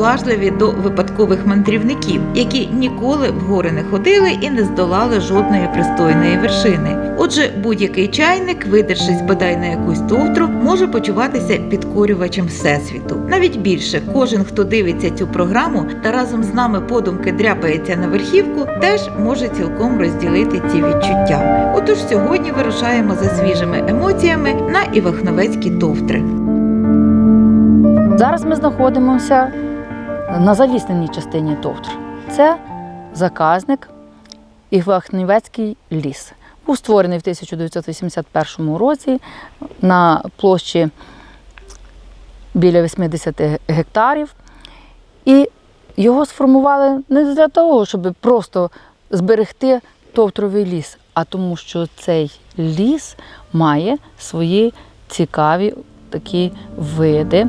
поблажливі до випадкових мандрівників, які ніколи в гори не ходили і не здолали жодної пристойної вершини. Отже, будь-який чайник, видершись бодай на якусь товтру, може почуватися підкорювачем всесвіту. Навіть більше, кожен, хто дивиться цю програму та разом з нами подумки дряпається на верхівку, теж може цілком розділити ці відчуття. Отож, сьогодні вирушаємо за свіжими емоціями на Івахновецькі товтри. Зараз ми знаходимося на залісненій частині Товтр. Це заказник Івахнівецький ліс. Був створений в 1981 році на площі біля 80 гектарів. І його сформували не для того, щоб просто зберегти товтровий ліс, а тому, що цей ліс має свої цікаві такі види.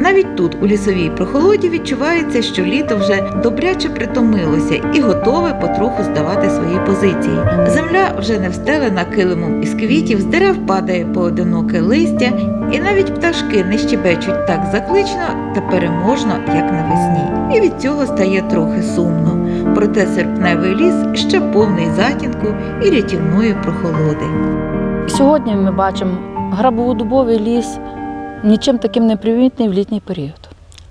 Навіть тут, у лісовій прохолоді, відчувається, що літо вже добряче притомилося і готове потроху здавати свої позиції. Земля вже не встелена килимом із квітів, з дерев падає поодиноке листя, і навіть пташки не щебечуть так заклично та переможно, як навесні. І від цього стає трохи сумно. Проте серпневий ліс ще повний затінку і рятівної прохолоди. Сьогодні ми бачимо грабоводубовий ліс, нічим таким не привітний в літній період.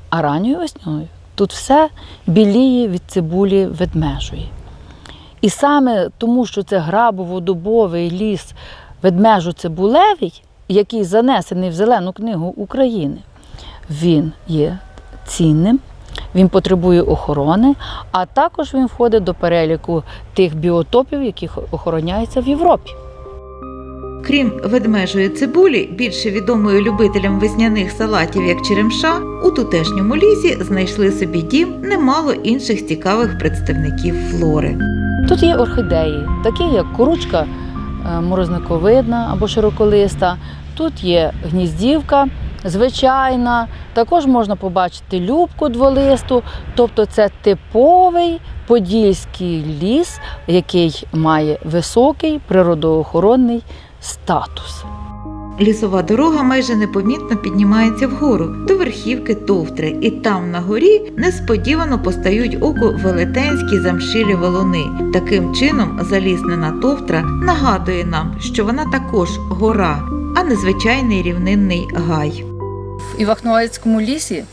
А ранньою весною тут все біліє від цибулі ведмежої. І саме тому, що це грабово-дубовий ліс ведмежо-цибулевий, який занесений в Зелену книгу України, він є цінним, він потребує охорони, а також він входить до переліку тих біотопів, які охороняються в Європі. Крім ведмежої цибулі, більше відомої любителям весняних салатів як черемша, у тутешньому лісі знайшли собі дім немало інших цікавих представників флори. Тут є орхідеї, такі як куручка е, морозниковидна або широколиста. Тут є гніздівка звичайна. Також можна побачити любку дволисту. Тобто це типовий подільський ліс, який має високий природоохоронний статус. Лісова дорога майже непомітно піднімається вгору до верхівки товтри, і там на горі несподівано постають оку велетенські замшилі валуни. Таким чином, заліснена товтра нагадує нам, що вона також гора, а не звичайний рівнинний гай. В Івахновецькому лісі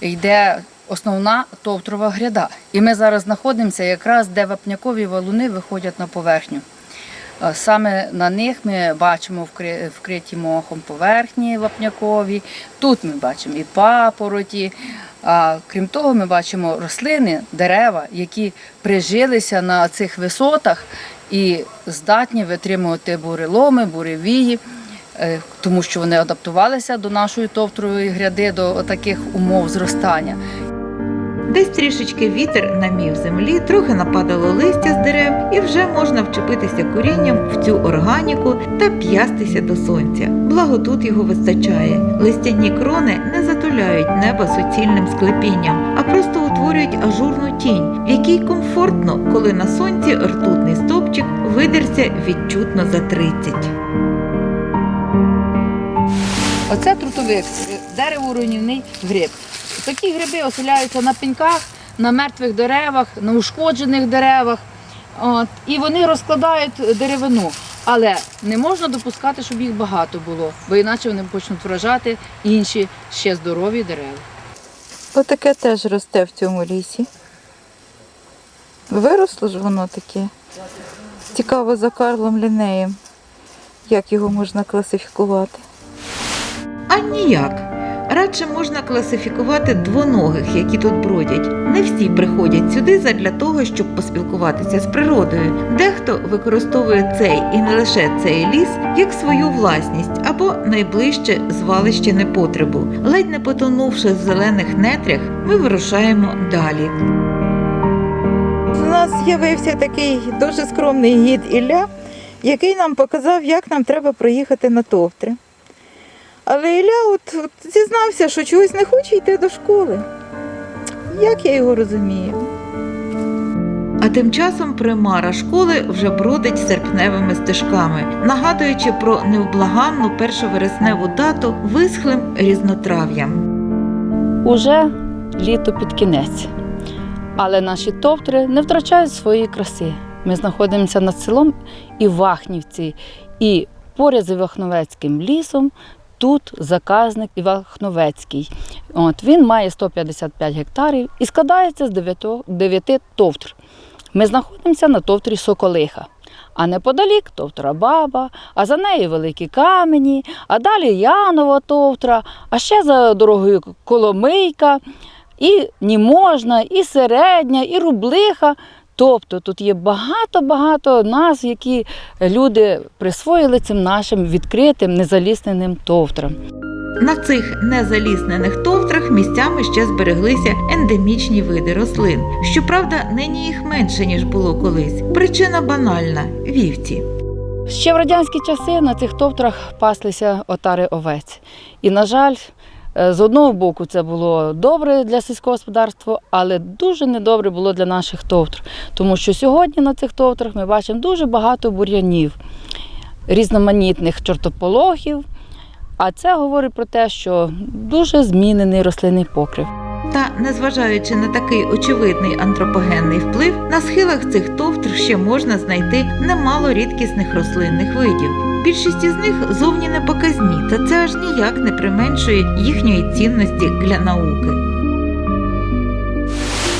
йде основна товтрова гряда. І ми зараз знаходимося якраз, де вапнякові валуни виходять на поверхню. Е, Саме на них ми бачимо вкри- вкриті мохом поверхні вапнякові. Тут ми бачимо і папороті. А крім того, ми бачимо рослини, дерева, які прижилися на цих висотах і здатні витримувати буреломи, буревії, е, тому що вони адаптувалися до нашої товтрової гряди, до таких умов зростання. Десь трішечки вітер намів землі, трохи нападало листя з дерев, і вже можна вчепитися корінням в цю органіку та п'ястися до сонця. Благо тут його вистачає. Листяні крони не затуляють небо суцільним склепінням, а просто утворюють ажурну тінь, в якій комфортно, коли на сонці ртутний стовпчик видерся відчутно за 30. Оце трутовик, дерево-руйнівний гриб. Такі гриби оселяються на пеньках, на мертвих деревах, на ушкоджених деревах. От, і вони розкладають деревину. Але не можна допускати, щоб їх багато було, бо іначе вони почнуть вражати інші ще здорові дерева. Отаке теж росте в цьому лісі. Виросло ж воно таке. Цікаво за Карлом Лінеєм. Як його можна класифікувати? А ніяк. Радше можна класифікувати двоногих, які тут бродять. Не всі приходять сюди задля того, щоб поспілкуватися з природою. Дехто використовує цей і не лише цей ліс як свою власність або найближче звалище непотребу. Ледь не потонувши в зелених нетрях, ми вирушаємо далі. У нас з'явився такий дуже скромний гід Ілля, який нам показав, як нам треба проїхати на товтри. Але Ілля от, от зізнався, що чогось не хоче йти до школи. Як я його розумію? А тим часом примара школи вже бродить серпневими стежками, нагадуючи про невблаганну першовересневу дату висхлим різнотрав'ям. Уже літо під кінець. Але наші товтри не втрачають своєї краси. Ми знаходимося над селом Івахнівці, і поряд з Івахновецьким лісом тут заказник Івахновецький. От, він має 155 гектарів і складається з 9, 9 товтр. Ми знаходимося на товтрі Соколиха. А неподалік товтра баба, а за нею великі камені, а далі Янова товтра, а ще за дорогою Коломийка, і Німожна, і середня, і рублиха. Тобто тут є багато-багато назв, які люди присвоїли цим нашим відкритим, незалісненим товтрам. На цих незаліснених товтрах місцями ще збереглися ендемічні види рослин. Щоправда, нині їх менше, ніж було колись. Причина банальна вівці. Ще в радянські часи на цих товтрах паслися отари овець. І, на жаль, з одного боку це було добре для сільського господарства, але дуже недобре було для наших товтр. Тому що сьогодні на цих товтрах ми бачимо дуже багато бур'янів, різноманітних чортополохів. А це говорить про те, що дуже змінений рослинний покрив. Та, незважаючи на такий очевидний антропогенний вплив, на схилах цих товтр ще можна знайти немало рідкісних рослинних видів. Більшість із них зовні не показні, та це аж ніяк не применшує їхньої цінності для науки.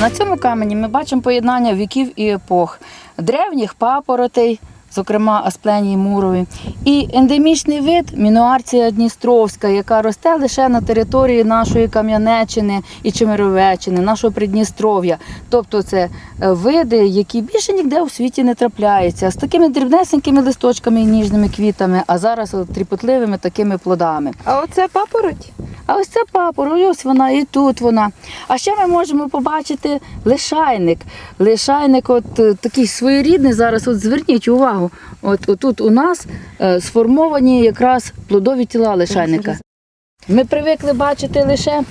На цьому камені ми бачимо поєднання віків і епох, древніх папоротей, зокрема Аспленії мурові, і ендемічний вид Мінуарція Дністровська, яка росте лише на території нашої Кам'янеччини і Чемеровеччини, нашого Придністров'я. Тобто це е, види, які більше ніде у світі не трапляються, з такими дрібнесенькими листочками і ніжними квітами, а зараз тріпотливими такими плодами. А оце папороть? А ось це папора, ось вона і тут вона. А ще ми можемо побачити лишайник. Лишайник, от е, такий своєрідний зараз. От зверніть увагу. От отут у нас е, сформовані якраз плодові тіла лишайника. Ми привикли бачити лише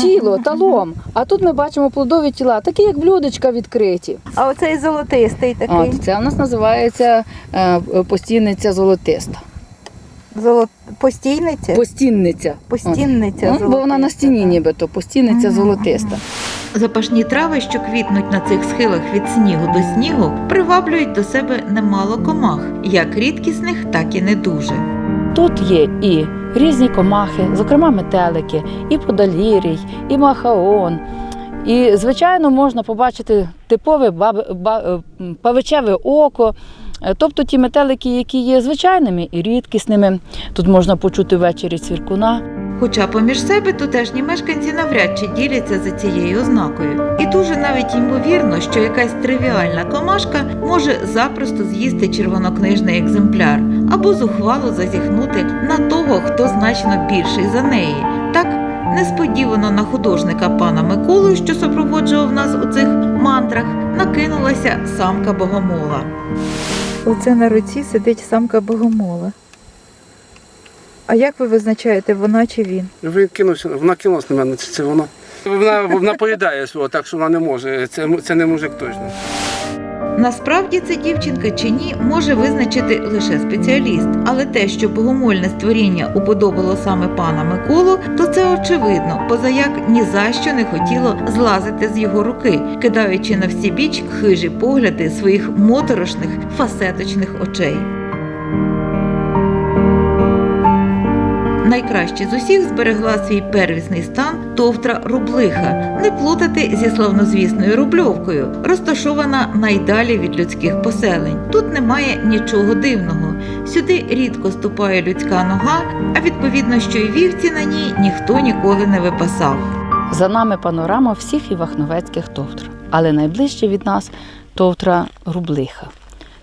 тіло, талом, а тут ми бачимо плодові тіла, такі як блюдечка відкриті. А оцей золотистий От, це у нас називається е, постійниця золотиста. Золот... постійниця? Постінниця. Постінниця Ну, бо вона на стіні нібито, постійниця золотиста. Запашні трави, що квітнуть на цих схилах від снігу до снігу, приваблюють до себе немало комах, як рідкісних, так і не дуже. Тут є і різні комахи, зокрема метелики, і подалірій, і махаон. І, звичайно, можна побачити типове баб- ба- е, павичеве око. Е, Тобто ті метелики, які є звичайними і рідкісними. Тут можна почути ввечері цвіркуна. Хоча поміж себе тутешні мешканці навряд чи діляться за цією ознакою. І дуже навіть ймовірно, що якась тривіальна комашка може запросто з'їсти червонокнижний екземпляр або зухвало зазіхнути на того, хто значно більший за неї. Так несподівано на художника пана Миколу, що супроводжував нас у цих мантрах, накинулася самка богомола. Оце на руці сидить самка богомола. А як ви визначаєте, вона чи він? Він кинувся, вона кинулась на мене, це, це вона. Вона, вона поїдає свого, так що вона не може. Це, це не мужик точно. Насправді це дівчинка чи ні, може визначити лише спеціаліст, але те, що богомольне створіння уподобало саме пана Миколу, то це очевидно, позаяк ні за що не хотіло злазити з його руки, кидаючи на всі біч хижі погляди своїх моторошних фасеточних очей. Найкраще з усіх зберегла свій первісний стан товтра рублиха, не плутати зі славнозвісною рубльовкою, розташована найдалі від людських поселень. Тут немає нічого дивного. Сюди рідко ступає людська нога, а відповідно, що й вівці на ній ніхто ніколи не випасав. За нами панорама всіх івахновецьких товтр, але найближче від нас товтра Рублиха.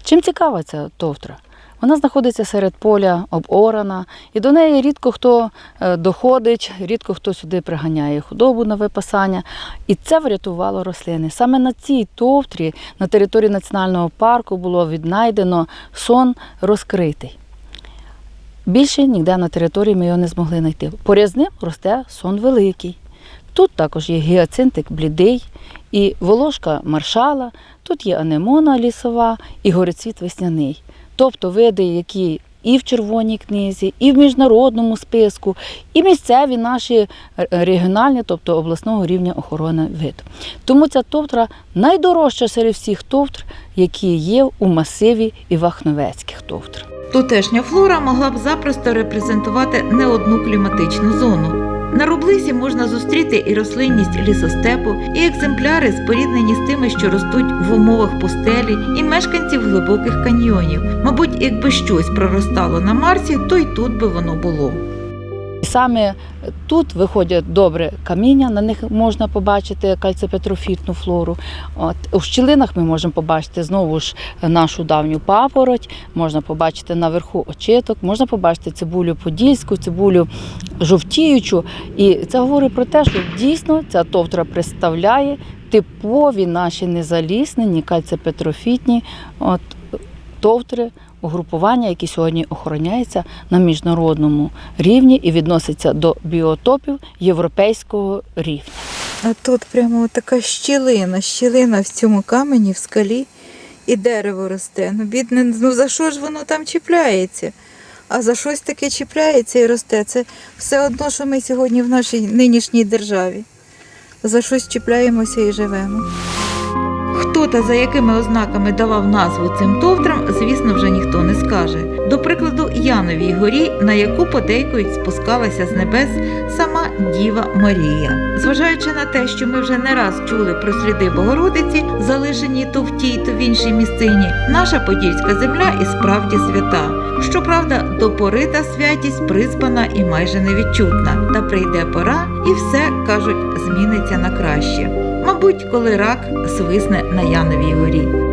Чим цікава ця товтра? Вона знаходиться серед поля, оборана, і до неї рідко хто е, доходить, рідко хто сюди приганяє худобу на випасання. І це врятувало рослини. Саме на цій товтрі на території національного парку було віднайдено сон розкритий. Більше ніде на території ми його не змогли знайти. Поряд з ним росте сон великий. Тут також є гіацинтик блідий і волошка маршала, тут є анемона лісова і горецвіт весняний. Тобто види, які і в Червоній книзі, і в міжнародному списку, і місцеві наші е, регіональні, тобто обласного рівня охорони виду. Тому ця товтра найдорожча серед всіх товтр, які є у масиві Івахновецьких товтр. Тутешня флора могла б запросто репрезентувати не одну кліматичну зону. На рублисі можна зустріти і рослинність лісостепу, і екземпляри, споріднені з тими, що ростуть в умовах пустелі, і мешканців глибоких каньйонів. Мабуть, якби щось проростало на Марсі, то й тут би воно було. Саме тут виходять добре каміння, на них можна побачити кальципетрофітну флору. От, у щілинах ми можемо побачити знову ж нашу давню папороть, можна побачити наверху очиток, можна побачити цибулю подільську, цибулю жовтіючу. І це говорить про те, що дійсно ця товтра представляє типові наші незаліснені кальципетрофітні от, товтри угрупування, які сьогодні охороняються на міжнародному рівні і відносяться до біотопів європейського рівня. А тут прямо така щілина, щілина в цьому камені, в скалі, і дерево росте. Ну, бідне, ну за що ж воно там чіпляється? А за щось таке чіпляється і росте. Це все одно, що ми сьогодні в нашій нинішній державі. За щось чіпляємося і живемо. Хто та за якими ознаками давав назву цим товтрам, звісно, вже ніхто не скаже. До прикладу, Яновій горі, на яку подейкують спускалася з небес сама Діва Марія. Зважаючи на те, що ми вже не раз чули про сліди Богородиці, залишені то в тій, то в іншій місцині, наша подільська земля і справді свята. Щоправда, до пори та святість приспана і майже невідчутна. Та прийде пора, і все кажуть, зміниться на краще. Мабуть, коли рак свисне на Яновій горі.